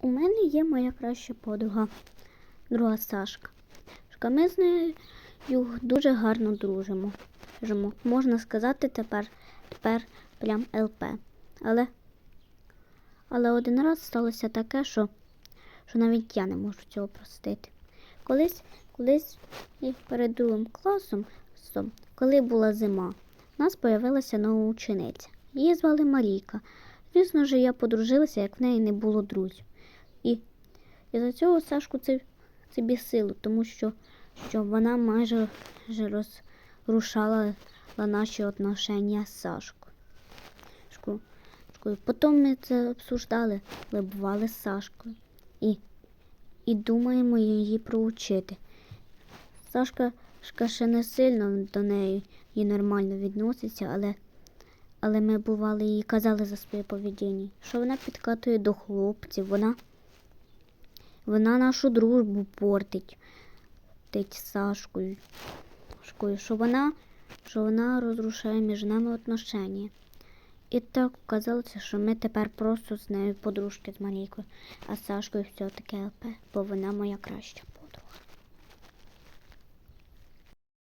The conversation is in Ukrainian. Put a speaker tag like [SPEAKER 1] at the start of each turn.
[SPEAKER 1] У мене є моя краща подруга, друга Сашка. Ми з нею дуже гарно дружимо. Можна сказати тепер, тепер прям ЛП. Але, але один раз сталося таке, що, що навіть я не можу цього простити. Колись, колись перед другим класом, коли була зима, у нас появилася нова учениця. Її звали Марійка. Звісно ж, я подружилася, як в неї не було друзів. І, і за цього Сашку це, це бісило, тому що, що вона майже розрушала наші отношення з Сашкою. Потім ми це обсуждали, коли бували з Сашкою. І, і думаємо її проучити. Сашка ще не сильно до неї і нормально відноситься, але, але ми бували їй казали за своє поведіння, що вона підкатує до хлопців, вона, вона нашу дружбу портить тить Сашкою, що вона, що вона розрушає між нами отношення. І так казалося, що ми тепер просто з нею подружки з Марійкою, а з Сашкою все таке бо вона моя краща.